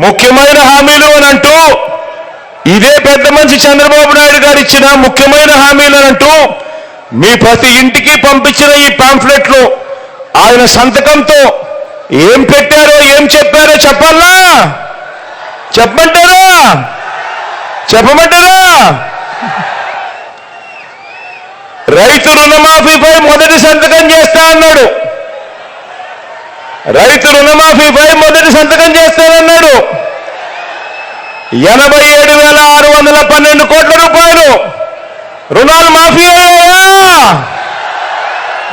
ముఖ్యమైన హామీలు అని అంటూ ఇదే పెద్ద మనిషి చంద్రబాబు నాయుడు గారు ఇచ్చిన ముఖ్యమైన హామీలు అని అంటూ మీ ప్రతి ఇంటికి పంపించిన ఈ పాంఫ్లెట్లు ఆయన సంతకంతో ఏం పెట్టారో ఏం చెప్పారో చెప్పాలా చెప్పమంటారా? చెప్పమంటారా? రైతు రుణమాఫీపై మొదటి సంతకం చేస్తా అన్నాడు. రైతు రుణమాఫీపై మొదటి సంతకం చేస్తానన్నాడు ఎనభై ఏడు వేల ఆరు వందల పన్నెండు కోట్ల రూపాయలు రుణాలు మాఫీ అయ్యాయా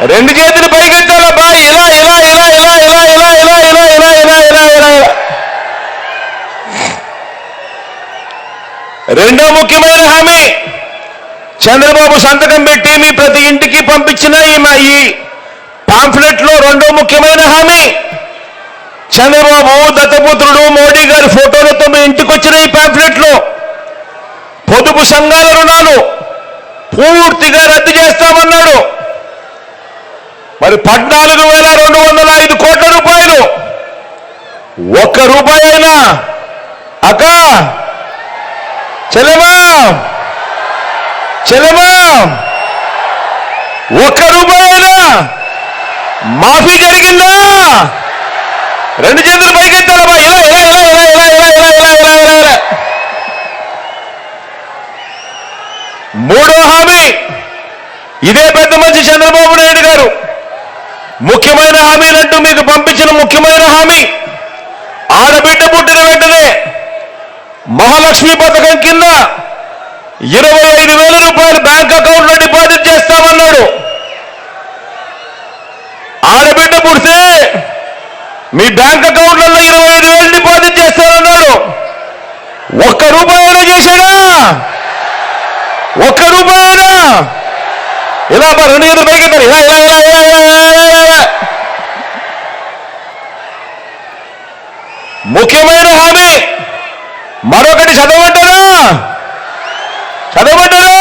రెండు చేతులు పైకెత్తాలబ్బా ఇలా ఇలా ఇలా ఇలా ఇలా ఇలా ఇలా ఇలా ఇలా ఇలా ఇలా ఇలా ఇలా రెండో ముఖ్యమైన హామీ చంద్రబాబు సంతకం పెట్టి మీ ప్రతి ఇంటికి పంపించిన ఈ పాంఫ్లెట్లో రెండో ముఖ్యమైన హామీ. చంద్రబాబు దత్తపుత్రుడు మోడీ గారి ఫోటోలతో మీ ఇంటికి వచ్చిన ఈ పాంఫ్లెట్లో పొదుపు సంఘాల రుణాలు పూర్తిగా రద్దు చేస్తామన్నాడు. మరి పద్నాలుగు వేల రెండు వందల ఐదు కోట్ల రూపాయలు. ఒక్క రూపాయి అయినా. అక్క! చెలమా చెలమా ఒక్క రూపాయి అయినా. మాఫీ జరిగిందా రెండు చేతులు పైకెత్తారమ్మా ఇలా ఇలా ఇలా ఇలా ఇలా ఇలా ఇలా ఇలా ఇలా ఇలా ఇలా మూడో హామీ ఇదే పెద్ద మంచి చంద్రబాబు నాయుడు గారు ముఖ్యమైన హామీలంటూ మీకు పంపించిన ముఖ్యమైన హామీ ఆడబిడ్డ పుట్టిన వెంటనే మహాలక్ష్మి పథకం కింద ఇరవై ఐదు వేల రూపాయలు పుడితే మీ బ్యాంక్ అకౌంట్లలో ఇరవై ఐదు వేలు డిపాజిట్ చేస్తారన్నాడు ఒక్క రూపాయైనా చేశాడా? ఒక్క రూపాయైనా ఇలా మా రెండు గంటల పైకి ఇలా ముఖ్యమైన హామీ. మరొకటి చదవబడ్డరా చదవబడ్డరా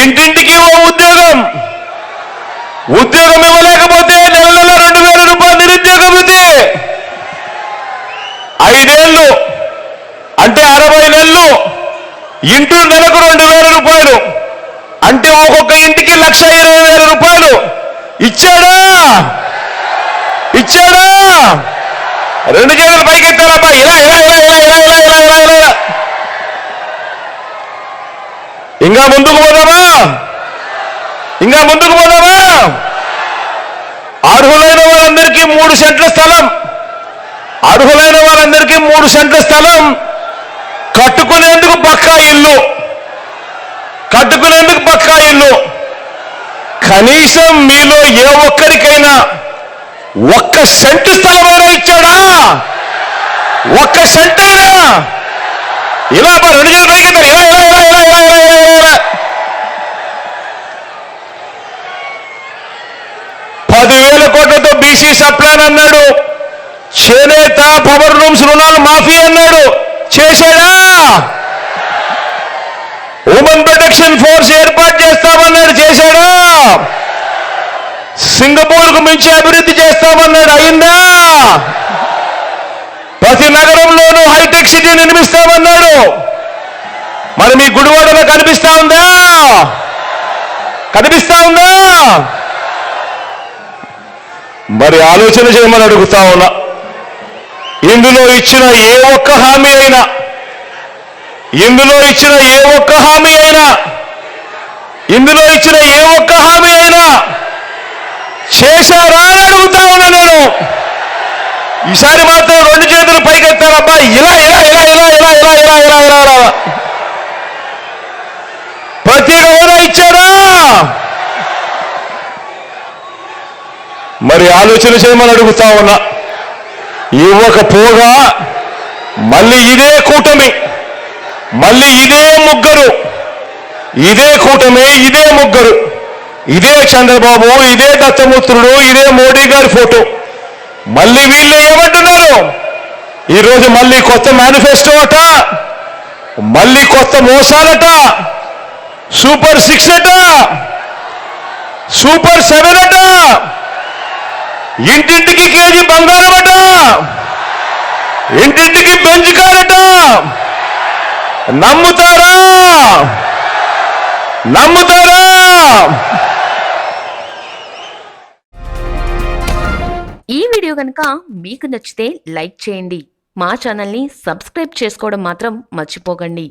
ఇంటింటికి ఓ ఉద్యోగం. ఉద్యోగం ఐదేళ్ళు. అంటే అరవై నెలలు. ఇంటూ నెలకు రెండు వేల రూపాయలు. అంటే ఒక్కొక్క ఇంటికి లక్ష ఇరవై వేల రూపాయలు. ఇచ్చాడా? ఇచ్చాడా? రెండు చేతులు పైకెత్తారబ్బా ఇలా ఇలా ఇలా ఇలా ఇలా ఇలా ఇలా ఇలా ఇలా ఇలా. ఇంకా ముందుకు పోదామా? ఇంకా ముందుకు పోదామా? అర్హులైన వారందరికీ మూడు సెంట్ల స్థలం. అర్హులైన వారందరికీ మూడు సెంట్ల స్థలం. కట్టుకునేందుకు పక్కా ఇల్లు. కట్టుకునేందుకు పక్కా ఇల్లు. కనీసం మీలో ఏ ఒక్కరికైనా ఒక్క సెంటు స్థలమైనా ఇచ్చాడా? ఒక్క సెంట్ అయినా ఇలా రెండు చేతులు పైకి ఇలా ఇలా ఇలా ఇలా ఇలా ఇలా ఇలా ఇలా. పదివేల కోట్లతో బీసీ సప్లాన్ అన్నాడు. చేనేత పవర్ రూమ్స్ రుణాలు మాఫీ అన్నాడు. చేశాడా ఉమెన్ ప్రొటెక్షన్ ఫోర్స్ ఏర్పాటు చేస్తామన్నాడు. చేశాడా? సింగపూర్కు మించి అభివృద్ధి చేస్తామన్నాడు. అయిందా? ప్రతి నగరంలోనూ హైటెక్ సిటీ నిర్మిస్తామన్నాడు. మరి మీ గుడివాడలో కనిపిస్తా ఉందా? కనిపిస్తా ఉందా? మరి ఆలోచన చేయమని అడుగుతా ఉన్నా. ఇందులో ఇచ్చిన ఏ ఒక్క హామీ అయినా ఇందులో ఇచ్చిన ఏ ఒక్క హామీ అయినా ఇందులో ఇచ్చిన ఏ ఒక్క హామీ అయినా చేశారా అని అడుగుతా ఉన్నా నేను. ఈసారి మాత్రం రెండు చేతులు పైకెత్తారబ్బా. ఇలా ఇలా ఇలా ఇలా ఇలా ఇలా ఇలా ఇలా ఇలా ఇలా. ప్రత్యేక హోదా ఇచ్చారా? మరి ఆలోచన చేయమని అడుగుతా ఉన్నా. ఇవ్వకపోగా మళ్ళీ ఇదే కూటమి మళ్ళీ ఇదే ముగ్గురు ఇదే కూటమి ఇదే ముగ్గురు ఇదే చంద్రబాబు ఇదే దత్తమూత్రుడు ఇదే మోడీ గారి ఫోటో. మళ్ళీ వీళ్ళు ఏమంటున్నారు ఈరోజు మళ్ళీ కొత్త మేనిఫెస్టో అట మళ్ళీ కొత్త మోసాలట సూపర్ సిక్స్ అట సూపర్ సెవెన్ అట ఇంటింటికి కేజీ బంగారం అట ఇంటింటికి పెంచుకారట నమ్ముతారా? నమ్ముతారా? ఈ వీడియో కనుక మీకు నచ్చితే లైక్ చేయండి. మా ఛానల్ని సబ్స్క్రైబ్ చేసుకోవడం మాత్రం మర్చిపోకండి.